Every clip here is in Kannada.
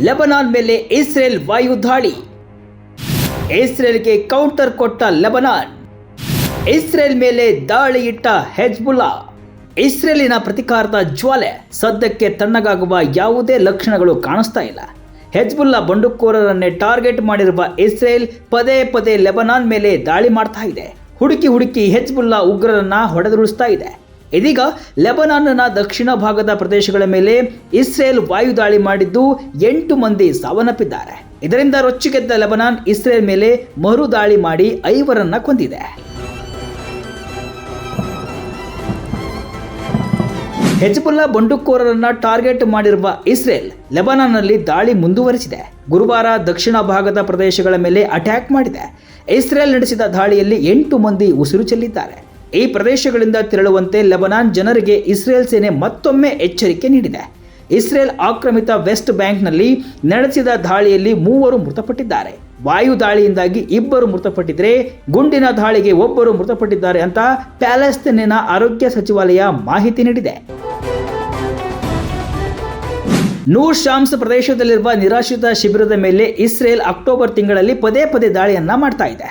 ಲೆಬನಾನ್ ಮೇಲೆ ಇಸ್ರೇಲ್ ವಾಯು ದಾಳಿ. ಇಸ್ರೇಲ್ಗೆ ಕೌಂಟರ್ ಕೊಟ್ಟ ಲೆಬನಾನ್. ಇಸ್ರೇಲ್ ಮೇಲೆ ದಾಳಿ ಇಟ್ಟ ಹೆಜ್ಬುಲ್ಲಾ. ಇಸ್ರೇಲಿನ ಪ್ರತಿಕಾರದ ಜ್ವಾಲೆ ಸದ್ಯಕ್ಕೆ ತಣ್ಣಗಾಗುವ ಯಾವುದೇ ಲಕ್ಷಣಗಳು ಕಾಣಿಸ್ತಾ ಇಲ್ಲ. ಹೆಜ್ಬುಲ್ಲಾ ಬಂಡುಕೋರರನ್ನೇ ಟಾರ್ಗೆಟ್ ಮಾಡಿರುವ ಇಸ್ರೇಲ್ ಪದೇ ಪದೇ ಲೆಬನಾನ್ ಮೇಲೆ ದಾಳಿ ಮಾಡ್ತಾ ಇದೆ. ಹುಡುಕಿ ಹುಡುಕಿ ಹೆಜ್ಬುಲ್ಲಾ ಉಗ್ರರನ್ನ ಹೊಡೆದುರುಳಿಸ್ತಾ ಇದೆ. ಇದೀಗ ಲೆಬನಾನ್ನ ದಕ್ಷಿಣ ಭಾಗದ ಪ್ರದೇಶಗಳ ಮೇಲೆ ಇಸ್ರೇಲ್ ವಾಯು ದಾಳಿ ಮಾಡಿದ್ದು ಎಂಟು ಮಂದಿ ಸಾವನ್ನಪ್ಪಿದ್ದಾರೆ. ಇದರಿಂದ ರೊಚ್ಚಿಗೆದ್ದ ಲೆಬನಾನ್ ಇಸ್ರೇಲ್ ಮೇಲೆ ಮರು ದಾಳಿ ಮಾಡಿ ಐವರನ್ನ ಕೊಂದಿದೆ. ಹೆಜ್ಬುಲ್ಲಾ ಬಂಡುಕೋರರನ್ನ ಟಾರ್ಗೆಟ್ ಮಾಡಿರುವ ಇಸ್ರೇಲ್ ಲೆಬನಾನ್ನಲ್ಲಿ ದಾಳಿ ಮುಂದುವರಿಸಿದೆ. ಗುರುವಾರ ದಕ್ಷಿಣ ಭಾಗದ ಪ್ರದೇಶಗಳ ಮೇಲೆ ಅಟ್ಯಾಕ್ ಮಾಡಿದೆ. ಇಸ್ರೇಲ್ ನಡೆಸಿದ ದಾಳಿಯಲ್ಲಿ ಎಂಟು ಮಂದಿ ಉಸಿರು ಚೆಲ್ಲಿದ್ದಾರೆ. ಈ ಪ್ರದೇಶಗಳಿಂದ ತೆರಳುವಂತೆ ಲೆಬನಾನ್ ಜನರಿಗೆ ಇಸ್ರೇಲ್ ಸೇನೆ ಮತ್ತೊಮ್ಮೆ ಎಚ್ಚರಿಕೆ ನೀಡಿದೆ. ಇಸ್ರೇಲ್ ಆಕ್ರಮಿತ ವೆಸ್ಟ್ ಬ್ಯಾಂಕ್ನಲ್ಲಿ ನಡೆಸಿದ ದಾಳಿಯಲ್ಲಿ ಮೂವರು ಮೃತಪಟ್ಟಿದ್ದಾರೆ. ವಾಯು ದಾಳಿಯಿಂದಾಗಿ ಇಬ್ಬರು ಮೃತಪಟ್ಟಿದ್ರೆ ಗುಂಡಿನ ದಾಳಿಗೆ ಒಬ್ಬರು ಮೃತಪಟ್ಟಿದ್ದಾರೆ ಅಂತ ಪ್ಯಾಲೆಸ್ತೇನಿನ ಆರೋಗ್ಯ ಸಚಿವಾಲಯ ಮಾಹಿತಿ ನೀಡಿದೆ. ನೂರ್ ಶಾಮ್ಸ್ ಪ್ರದೇಶದಲ್ಲಿರುವ ನಿರಾಶ್ರಿತ ಶಿಬಿರದ ಮೇಲೆ ಇಸ್ರೇಲ್ ಅಕ್ಟೋಬರ್ ತಿಂಗಳಲ್ಲಿ ಪದೇ ಪದೇ ದಾಳಿಯನ್ನ ಮಾಡ್ತಾ ಇದೆ.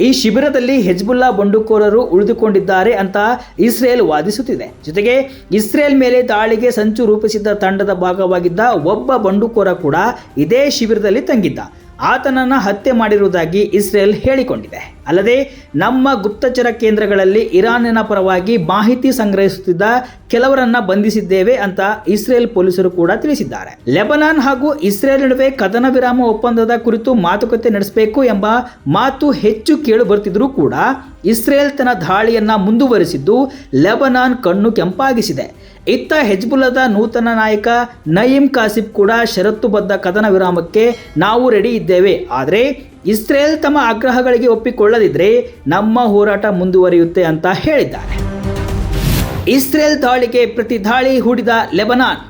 ಈ ಶಿಬಿರದಲ್ಲಿ ಹೆಜ್ಬುಲ್ಲಾ ಬಂಡುಕೋರರು ಉಳಿದುಕೊಂಡಿದ್ದಾರೆ ಅಂತ ಇಸ್ರೇಲ್ ವಾದಿಸುತ್ತಿದೆ. ಜೊತೆಗೆ ಇಸ್ರೇಲ್ ಮೇಲೆ ದಾಳಿಗೆ ಸಂಚು ರೂಪಿಸಿದ್ದ ತಂಡದ ಭಾಗವಾಗಿದ್ದ ಒಬ್ಬ ಬಂಡುಕೋರ ಕೂಡ ಇದೇ ಶಿಬಿರದಲ್ಲಿ ತಂಗಿದ್ದ. ಆತನನ್ನು ಹತ್ಯೆ ಮಾಡಿರುವುದಾಗಿ ಇಸ್ರೇಲ್ ಹೇಳಿಕೊಂಡಿದೆ. ಅಲ್ಲದೆ ನಮ್ಮ ಗುಪ್ತಚರ ಕೇಂದ್ರಗಳಲ್ಲಿ ಇರಾನಿನ ಪರವಾಗಿ ಮಾಹಿತಿ ಸಂಗ್ರಹಿಸುತ್ತಿದ್ದ ಕೆಲವರನ್ನ ಬಂಧಿಸಿದ್ದೇವೆ ಅಂತ ಇಸ್ರೇಲ್ ಪೊಲೀಸರು ಕೂಡ ತಿಳಿಸಿದ್ದಾರೆ. ಲೆಬನಾನ್ ಹಾಗೂ ಇಸ್ರೇಲ್ ನಡುವೆ ಕದನ ವಿರಾಮ ಒಪ್ಪಂದದ ಕುರಿತು ಮಾತುಕತೆ ನಡೆಸಬೇಕು ಎಂಬ ಮಾತು ಹೆಚ್ಚು ಕೇಳು ಬರ್ತಿದ್ರೂ ಕೂಡ ಇಸ್ರೇಲ್ ತನ್ನ ದಾಳಿಯನ್ನ ಮುಂದುವರಿಸಿದ್ದು ಲೆಬನಾನ್ ಕಣ್ಣು ಕೆಂಪಾಗಿಸಿದೆ. ಇತ್ತ ಹೆಜ್ಬುಲ್ಲದ ನೂತನ ನಾಯಕ ನಯೀಂ ಕಾಸಿಬ್ ಕೂಡ ಷರತ್ತುಬದ್ಧ ಕದನ ವಿರಾಮಕ್ಕೆ ನಾವು ರೆಡಿ ಇದ್ದೇವೆ. ಆದರೆ ಇಸ್ರೇಲ್ ತಮ್ಮ ಆಗ್ರಹಗಳಿಗೆ ಒಪ್ಪಿಕೊಳ್ಳದಿದ್ದರೆ ನಮ್ಮ ಹೋರಾಟ ಮುಂದುವರಿಯುತ್ತೆ ಅಂತ ಹೇಳಿದ್ದಾರೆ. ಇಸ್ರೇಲ್ ದಾಳಿಗೆ ಪ್ರತಿ ದಾಳಿ ಹೂಡಿದ ಲೆಬನಾನ್.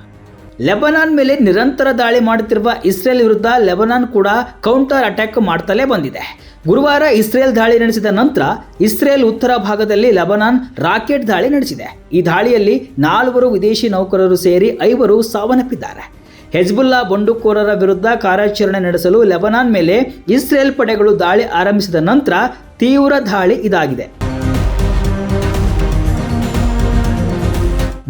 ಲೆಬನಾನ್ ಮೇಲೆ ನಿರಂತರ ದಾಳಿ ಮಾಡುತ್ತಿರುವ ಇಸ್ರೇಲ್ ವಿರುದ್ಧ ಲೆಬನಾನ್ ಕೂಡ ಕೌಂಟರ್ ಅಟ್ಯಾಕ್ ಮಾಡ್ತಲೇ ಬಂದಿದೆ. ಗುರುವಾರ ಇಸ್ರೇಲ್ ದಾಳಿ ನಡೆಸಿದ ನಂತರ ಇಸ್ರೇಲ್ ಉತ್ತರ ಭಾಗದಲ್ಲಿ ಲೆಬನಾನ್ ರಾಕೆಟ್ ದಾಳಿ ನಡೆಸಿದೆ. ಈ ದಾಳಿಯಲ್ಲಿ ನಾಲ್ವರು ವಿದೇಶಿ ನೌಕರರು ಸೇರಿ ಐವರು ಸಾವನ್ನಪ್ಪಿದ್ದಾರೆ. ಹೆಜ್ಬುಲ್ಲಾ ಬಂಡುಕೋರರ ವಿರುದ್ಧ ಕಾರ್ಯಾಚರಣೆ ನಡೆಸಲು ಲೆಬನಾನ್ ಮೇಲೆ ಇಸ್ರೇಲ್ ಪಡೆಗಳು ದಾಳಿ ಆರಂಭಿಸಿದ ನಂತರ ತೀವ್ರ ದಾಳಿ ಇದಾಗಿದೆ.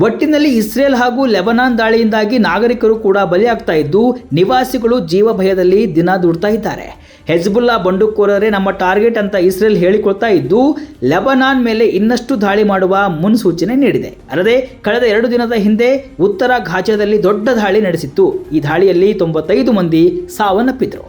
ಒಟ್ಟಿನಲ್ಲಿ ಇಸ್ರೇಲ್ ಹಾಗೂ ಲೆಬನಾನ್ ದಾಳಿಯಿಂದಾಗಿ ನಾಗರಿಕರು ಕೂಡ ಬಲಿಯಾಗ್ತಾ ಇದ್ದು, ನಿವಾಸಿಗಳು ಜೀವ ಭಯದಲ್ಲಿ ದಿನ ದುಡ್ತಾ ಇದ್ದಾರೆ. ಹೆಜ್ಬುಲ್ಲಾ ಬಂಡುಕೋರರೇ ನಮ್ಮ ಟಾರ್ಗೆಟ್ ಅಂತ ಇಸ್ರೇಲ್ ಹೇಳಿಕೊಳ್ತಾ ಇದ್ದು, ಲೆಬನಾನ್ ಮೇಲೆ ಇನ್ನಷ್ಟು ದಾಳಿ ಮಾಡುವ ಮುನ್ಸೂಚನೆ ನೀಡಿದೆ. ಅಲ್ಲದೆ, ಕಳೆದ ಎರಡು ದಿನದ ಹಿಂದೆ ಉತ್ತರ ಘಾಜಾದಲ್ಲಿ ದೊಡ್ಡ ದಾಳಿ ನಡೆಸಿತ್ತು. ಈ ದಾಳಿಯಲ್ಲಿ ತೊಂಬತ್ತೈದು ಮಂದಿ ಸಾವನ್ನಪ್ಪಿದ್ರು